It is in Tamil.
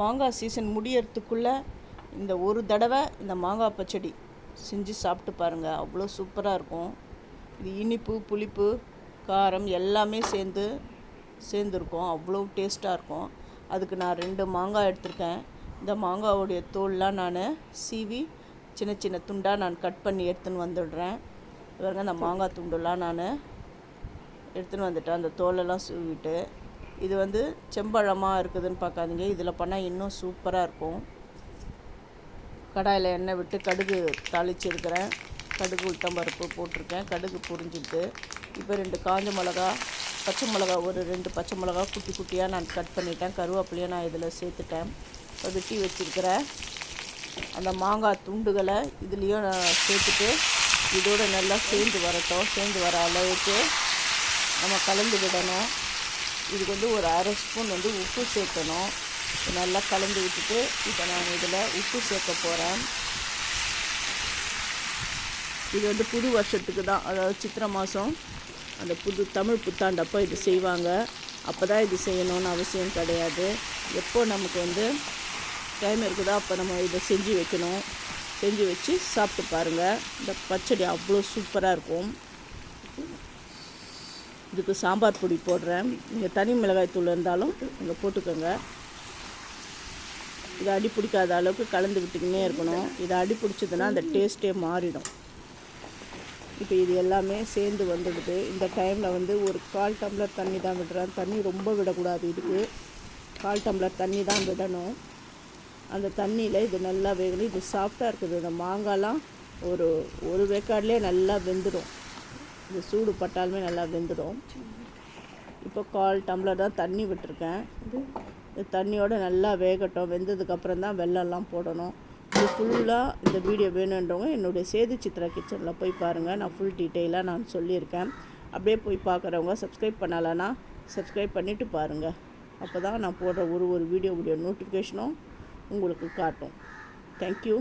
மாங்காய் சீசன் முடியறதுக்குள்ளே இந்த ஒரு தடவை இந்த மாங்காய் பச்சடி செஞ்சு சாப்பிட்டு பாருங்கள் அவ்வளோ சூப்பராக இருக்கும். இது இனிப்பு புளிப்பு காரம் எல்லாமே சேர்ந்து சேர்ந்துருக்கும். அவ்வளோ டேஸ்ட்டாக இருக்கும். அதுக்கு நான் ரெண்டு மாங்காய் எடுத்திருக்கேன். இந்த மாங்காவுடைய தோல்லாம் நான் சீவி சின்ன சின்ன துண்டாக நான் கட் பண்ணி எடுத்துன்னு வந்துடுறேன். பாருங்க அந்த மாங்காய் துண்டெல்லாம் நான் எடுத்துன்னு வந்துட்டேன். அந்த தோலெல்லாம் சூவிட்டு இது வந்து செம்பழமாக இருக்குதுன்னு பார்க்காதீங்க. இதில் பண்ணால் இன்னும் சூப்பராக இருக்கும். கடாயில் எண்ணெய் விட்டு கடுகு தாளிச்சிருக்கிறேன். கடுகு உளுத்தம்பருப்பு போட்டிருக்கேன். கடுகு பொரிஞ்சிட்டு. இப்போ ரெண்டு காஞ்ச மிளகா பச்சை மிளகா ஒரு ரெண்டு பச்சை மிளகா குட்டி குட்டியாக நான் கட் பண்ணிட்டேன். கருவேப்பிலையும் நான் இதில் சேர்த்துட்டேன். இப்போ வெட்டி வச்சிருக்கிற அந்த மாங்காய் துண்டுகளை இதுலேயும் நான் சேர்த்துட்டு இதோட நல்லா சேர்ந்து வரட்டும். சேர்ந்து வர அளவுக்கு நம்ம கலந்து விடணும். இதுக்கு வந்து ஒரு அரை ஸ்பூன் வந்து உப்பு சேர்க்கணும். நல்லா கலந்து விட்டுட்டு இப்போ நான் இதில் உப்பு சேர்க்க போகிறேன் இது வந்து புது வருஷத்துக்கு தான் அதாவது சித்திரை மாதம் அந்த புது தமிழ் புத்தாண்டப்போ இது செய்வாங்க. அப்போ தான் இது செய்யணும்னு அவசியம் கிடையாது. எப்போ நமக்கு வந்து டைம் இருக்குதோ அப்போ நம்ம இதை செஞ்சு வைக்கணும். செஞ்சு வச்சு சாப்பிட்டு பாருங்கள் இந்த பச்சடி அவ்வளோ சூப்பராக இருக்கும். இதுக்கு சாம்பார் பொடி போடுறேன். நீங்கள் தனி மிளகாய் தூள் இருந்தாலும் நீங்கள் போட்டுக்கோங்க. இது அடி பிடிக்காத அளவுக்கு கலந்து விட்டுக்கினே இருக்கணும். இது அடி பிடிச்சதுன்னா அந்த டேஸ்ட்டே மாறிடும். இப்போ இது எல்லாமே சேர்ந்து வந்துடுது. இந்த டைமில் வந்து ஒரு கால் டம்ளர் தண்ணி தான் விடுறேன். தண்ணி ரொம்ப விடக்கூடாது இதுக்கு. கால் டம்ளர் தண்ணி தான் விடணும். அந்த தண்ணியில் இது நல்லா வேகணும். இது சாஃப்டாக இருக்குது. இந்த மாங்காய்லாம் ஒரு ஒரு வேக்காட்லேயே நல்லா வெந்துடும் இது சூடு பட்டாலுமே நல்லா வெந்துடும். இப்போ கால் டம்ளர் தான் தண்ணி விட்டுருக்கேன். இந்த தண்ணியோடு நல்லா வேகட்டும். வெந்ததுக்கப்புறம் தான் வெள்ளம்லாம் போடணும். இது ஃபுல்லாக இந்த வீடியோ வேணுன்றவங்க என்னுடைய சேது சித்ரா கிச்சனில் போய் பாருங்கள் நான் ஃபுல் டீட்டெயிலாக நான் சொல்லியிருக்கேன். அப்படியே போய் பார்க்குறவங்க சப்ஸ்கிரைப் பண்ணலைன்னா சப்ஸ்கிரைப் பண்ணிவிட்டு பாருங்கள் அப்போ தான் நான் போடுற ஒரு ஒரு வீடியோவுடைய நோட்டிஃபிகேஷனும் உங்களுக்கு காட்டும். தேங்க்யூ